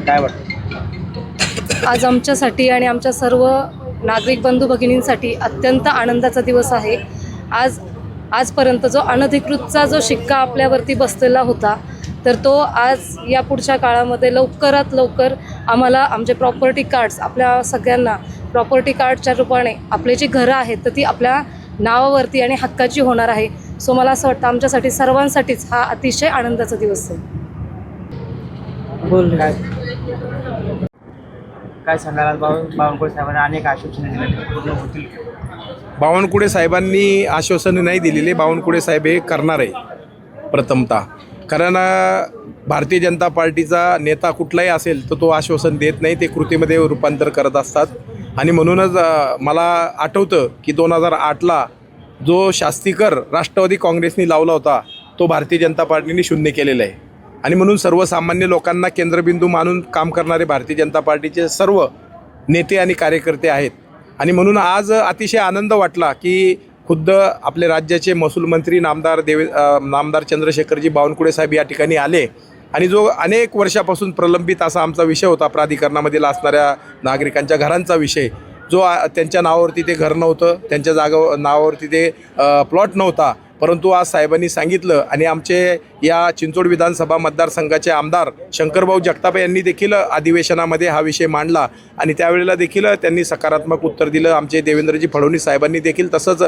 काय आज आमच्यासाठी आणि आमच्या सर्व नागरिक बंधू भगिनींसाठी अत्यंत आनंदाचा दिवस आहे. आज आजपर्यंत जो अनधिकृतचा जो शिक्का आपल्यावरती बसलेला होता तर तो आज या पुढच्या काळामध्ये लवकरात लवकर आम्हाला आमचे प्रॉपर्टी कार्ड्स आपल्या सगळ्यांना प्रॉपर्टी कार्डच्या रूपाने आपले जी घरं आहेत तर ती आपल्या नावावरती आणि हक्काची होणार आहे. सो मला असं वाटतं आमच्यासाठी सर्वांसाठीच हा अतिशय आनंदाचा दिवस आहे. बोल काय काय बावनकुळे साहेबांनी अनेक आश्वासने दिलेली पूर्ण होतील. का? बावनकुळे साहेबांनी आश्वासने नाही दिलेले बावनकुळे साहेब हे करणार आहे प्रथमतः. कारण भारतीय जनता पार्टीचा नेता कुठलाही असेल तर तो आश्वासन देत नाही ते कृतीमध्ये रूपांतर करत असतात. आणि म्हणूनच मला आठवतं की दोन हजार आठला जो शास्तीकर राष्ट्रवादी काँग्रेसनी लावला होता तो भारतीय जनता पार्टीने शून्य केलेला आहे. आणि म्हणून सर्वसामान्य लोकांना केंद्रबिंदू मानून काम करणारे भारतीय जनता पार्टीचे सर्व नेते आणि कार्यकर्ते आहेत. आणि म्हणून आज अतिशय आनंद वाटला की खुद्द आपले राज्याचे महसूल मंत्री नामदार देवे नामदार चंद्रशेखरजी बावनकुळे साहेब या ठिकाणी आले. आणि जो अनेक वर्षापासून प्रलंबित असा आमचा विषय होता प्राधिकरणामधील असणाऱ्या नागरिकांच्या घरांचा विषय जो त्यांच्या नावावरती ते घर नव्हतं त्यांच्या जागा नावावरती ते प्लॉट नव्हता. परंतु आज साहेबांनी सांगितलं आणि आमचे या चिंचोड विधानसभा मतदारसंघाचे आमदार शंकरभाऊ जगताप यांनी देखील अधिवेशनामध्ये हा विषय मांडला. आणि त्यावेळेला देखील त्यांनी सकारात्मक उत्तर दिलं. आमचे देवेंद्रजी फडणवीस साहेबांनी देखील तसंच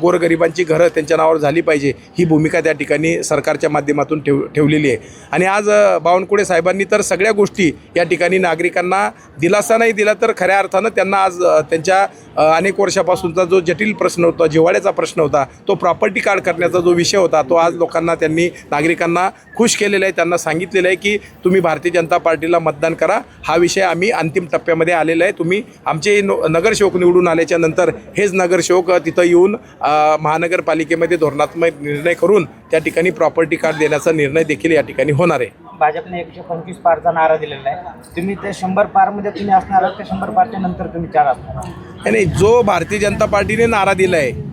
गोरगरिबांची घरं त्यांच्या नावावर झाली पाहिजे. ही भूमिका त्या ठिकाणी सरकारच्या माध्यमातून ठेव ठेवलेली आहे. आणि आज बावनकुळे साहेबांनी तर सगळ्या गोष्टी या ठिकाणी नागरिकांना दिलासा नाही दिला तर खऱ्या अर्थानं त्यांना आज त्यांच्या अनेक वर्षापासूनचा जो जटिल प्रश्न होता जिव्हाळ्याचा प्रश्न होता तो प्रॉपर्टी कार्ड करण्याचा जो विषय होता तो आज लोकांना त्यांनी नागरिकांना खुश केलेला आहे त्यांना सांगितलेलं आहे की तुम्ही भारतीय जनता पार्टीला मतदान करा. हा विषय आम्ही अंतिम टप्प्यामध्ये आलेला आहे. तुम्ही आमचे नगरसेवक निवडून आल्याच्यानंतर हेच नगरसेवक तिथं येऊन महानगरपालिकेमध्ये धोरणात्मक निर्णय करून त्या ठिकाणी प्रॉपर्टी कार्ड देण्याचा निर्णय देखील या ठिकाणी होणार आहे. भाजपने एकशे पंचवीस पारचा नारा दिलेला आहे. तुम्ही ते शंभर पारमध्ये तुम्ही असणार आहात त्या शंभर पारच्या नंतर तुम्ही चार असणार नाही जो भारतीय जनता पार्टीने नारा दिला आहे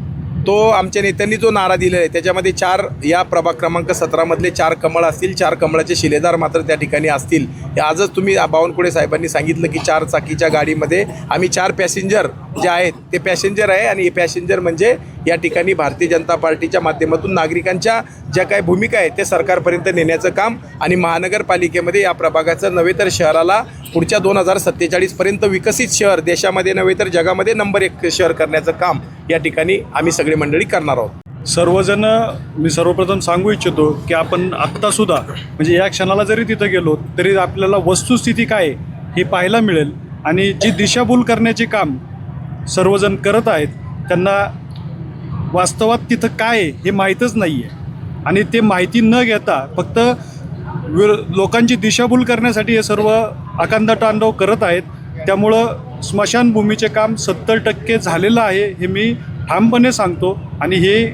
तो आमच्या नेत्यांनी जो नारा दिलेला आहे त्याच्यामध्ये चार या प्रभाग क्रमांक सतरामधले चार कमळ असतील चार कमळाचे शिलेदार मात्र त्या ठिकाणी असतील. हे आजच तुम्ही बावनकुळे साहेबांनी सांगितलं की चार चाकीच्या गाडीमध्ये आम्ही चार पॅसेंजर जे आहेत ते पॅसेंजर आहे आणि हे पॅसेंजर म्हणजे या ठिकाणी भारतीय जनता पार्टीच्या माध्यमातून नागरिकांच्या ज्या काही भूमिका आहेत ते सरकारपर्यंत नेण्याचं काम आणि महानगरपालिकेमध्ये या प्रभागाचं नव्हे तर शहराला पुढच्या दोन हजार सत्तेचाळीसपर्यंत विकसित शहर देशामध्ये नव्हे तर जगामध्ये नंबर एक शहर करण्याचं काम या ठिकाणी आम्ही सगळी मंडळी करणार आहोत. सर्वजण मी सर्वप्रथम सांगू इच्छितो की आपण आत्तासुद्धा म्हणजे या क्षणाला जरी तिथं गेलो तरी आपल्याला वस्तुस्थिती काय आहे हे पाहायला मिळेल. आणि जी दिशाभूल करण्याचे काम सर्वजण करत आहेत त्यांना वास्तवात तिथं काय हे माहीतच नाही आहे आणि ते माहिती न घेता फक्त विर लोकांची दिशाभूल करण्यासाठी हे सर्व अकांदा तांडव करत आहेत. त्यामुळं स्मशानभूमीचे काम सत्तर टक्के झालेलं आहे हे मी ठामपणे सांगतो. आणि हे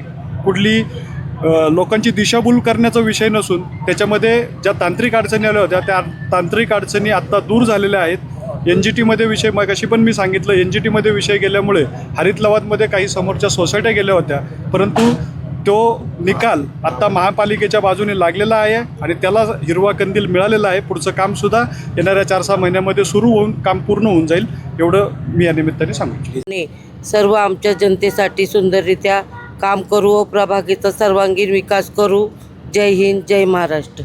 कुठली लोकांची दिशाभूल करण्याचा विषय नसून त्याच्यामध्ये ज्या तांत्रिक अडचणी आल्या होत्या त्या तांत्रिक अडचणी आत्ता दूर झालेल्या आहेत. एन जी टीमध्ये विषय मगाशी पण मी सांगितलं. एन जी टीमध्ये विषय गेल्यामुळे हरित लवादमध्ये काही समोरच्या सोसायट्या गेल्या होत्या. परंतु तो निकाल आत्ता महापालिकेच्या बाजूने लागलेला आहे आणि त्याला हिरवा कंदील मिळालेला आहे. पुढचं कामसुद्धा येणाऱ्या चार सहा महिन्यामध्ये सुरू होऊन काम पूर्ण होऊन जाईल एवढं मी या निमित्ताने सांगू सर्व आमच्या जनतेसाठी सुंदररित्या काम करू व प्रभागीचा सर्वांगीण विकास करू. जय हिंद जय महाराष्ट्र.